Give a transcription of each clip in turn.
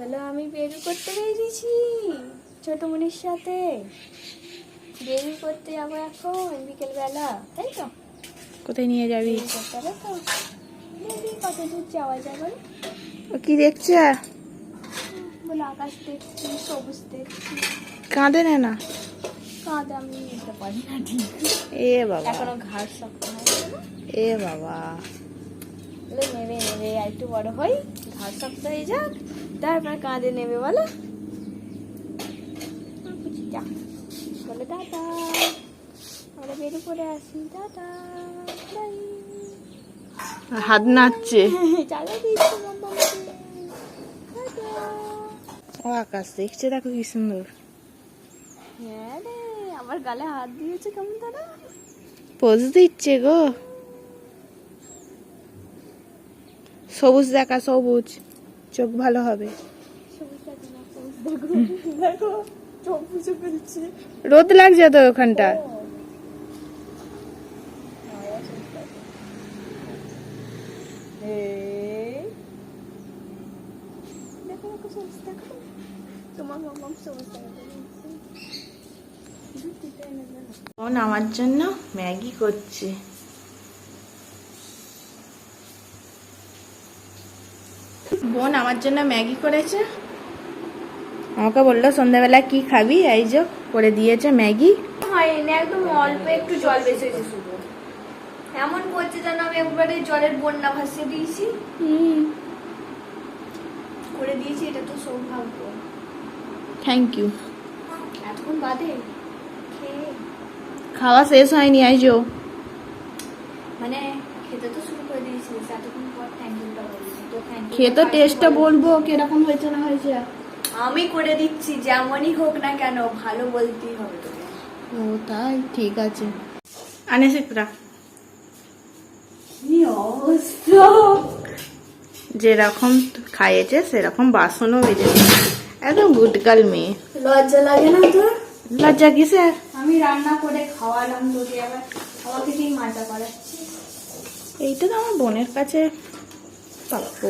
বলো আমি বেরু করতে বেরিয়েছি ছোট মনির সাথে। বেরু করতে যাব এখন বিকেলবেলা তাই তো? কোথায় নিয়ে যাবি? কত দূর যাওয়া যাবে কি দেখছে? বলে আকাশ দেখছি সবুজ দেখছি। কাঁদে না না? কাঁদে আমি নিতে পারি না। এ বাবা। এখনও ঘাড় শক্ত এ বাবা। নেবে নেবে আর একটু বড় হই ঘাড় শক্ত হয়ে যাক। তারপর কাঁধে নেবে বলো বলে টাটা আমরা বেরিয়ে পড়ে আসি টাটা হাত নাচছে ও আকাশ দেখছে দেখো কি সুন্দর হ্যাঁ রে আমার গালে হাত দিয়েছে কেমন তারা পোজ দিচ্ছে গো সবুজ দেখা সবুজ চোখ ভালো হবে। রোদ লাগছে তো ওখানটা। আমার জন্য ম্যাগি করছে। বোন আমার জন্য ম্যাগি করেছে। আমাকে বলল সন্ধ্যাবেলা কি খাবি? এই যে করে দিয়েছে ম্যাগি। হয়নি একদম অল্প একটু জল বেসেছে শুধু এমন করছে যেন আমি একবারে জলের বন্যা ভাসিয়ে দিয়েছি। করে দিয়েছি এটা তো সৌভাগ্য। থ্যাংক ইউ এতক্ষণ বাদে খাওয়া শেষ হয়নি আইজো। মানে খেতে তো শুরু করে দিয়েছিস এতক্ষণ পর থ্যাংক ইউটা বলছি তো থ্যাংক ইউ খেয়ে তো টেস্টটা বলব কীরকম হয়েছে না হয়েছে? আমি করে দিচ্ছি যেমনই হোক না কেন ভালো বলতেই হবে তোকে। ও তাই? ঠিক আছে। আনে শিপ্রা কি অবস্থা? যেরকম খাইয়েছে সেরকম বাসনও বেজেছে একদম গুডগাল মেয়ে। লজ্জা লাগে না তোর? লজ্জা কিসে আমি রান্না করে খাওয়ালাম তোকে আবার। আমাকে ঠিক মাটা করাচ্ছি। এইটা তো আমার বোনের কাছে প্রাপ্য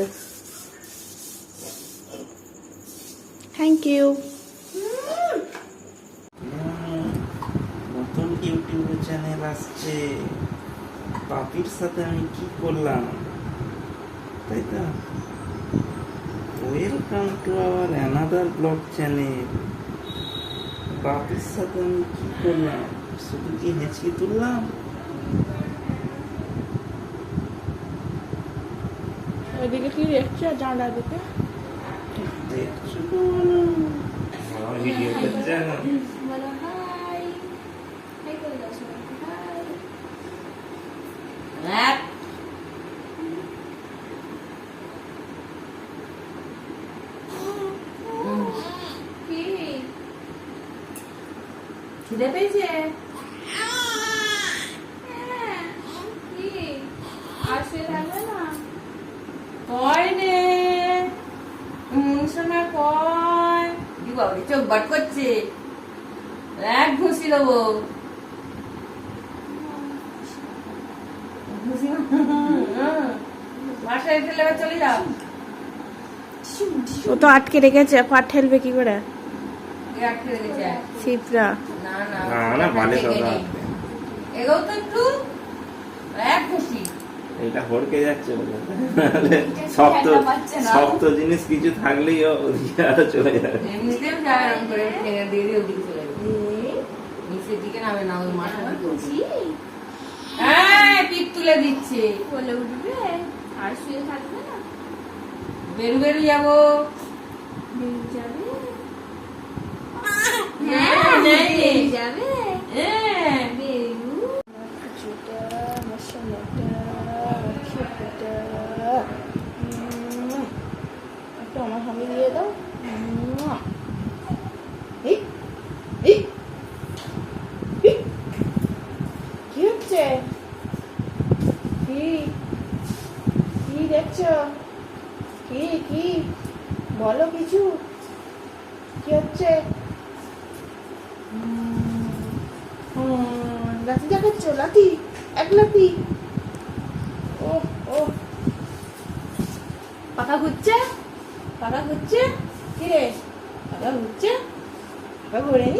থ্যাংক ইউ নতুন ইউটিউব চ্যানেল আসছে। পাপির সাথে আমি কি করলাম? তাই তো? Welcome to our another blog channel পাপির সাথে আমি কি করলাম? শুধু কি হেঁচকি তুললাম? ওইদিকে কি দেখছ? জানলা দিকে? দেখছ তো বলো। আমার ভিডিও করছে এখন। বলো হাই হাই করে দাও সবাইকে হাই কি খিদে পেয়েছে হ্যাঁ, কি আর শুয়ে থাকবে না কয় রে শোনা কয় কি বাবা চোখ বাট করছে। এক ঘুষি দেবো। ও তো আটকে রেখেছে পা ঠেলবে কি করে? শিপ্রা না না না, না, বালে থেকে সব নেই। রাখবে। এগোও তো একটু। এক ঘুষি। এইটা হড়কে যাচ্ছে শক্ত। শক্ত জিনিস কিছু থাকলেই ওদিকে আরও চলে যাবে এমনিতেও যায় এরকম করে ঠেঙে দিয়ে দিয়ে ওদিকে চলে যাবে নিচের দিকে নামে না ওই মাথা বুঝি হ্যাঁ পিঠ তুলে দিচ্ছে। বলে উঠবে। আর শুয়ে থাকবে না। বেরু বেরু যাব। হ্যাঁ, যাবে। হ্যাঁ বেরু কিছুটা মশলাটা খেপটা একটু আমার সামনে দিয়ে দাও এই, এই, এই। কি হচ্ছে কি কি দেখছ? কি কি? বলো কিছু। কি হচ্ছে? লাঠি দেখাচ্ছ? লাঠি, এক লাঠি। ও ও পাখা ঘুরছে? পাখা ঘুরছে? কি রে? দাদা হচ্ছে ঘুরে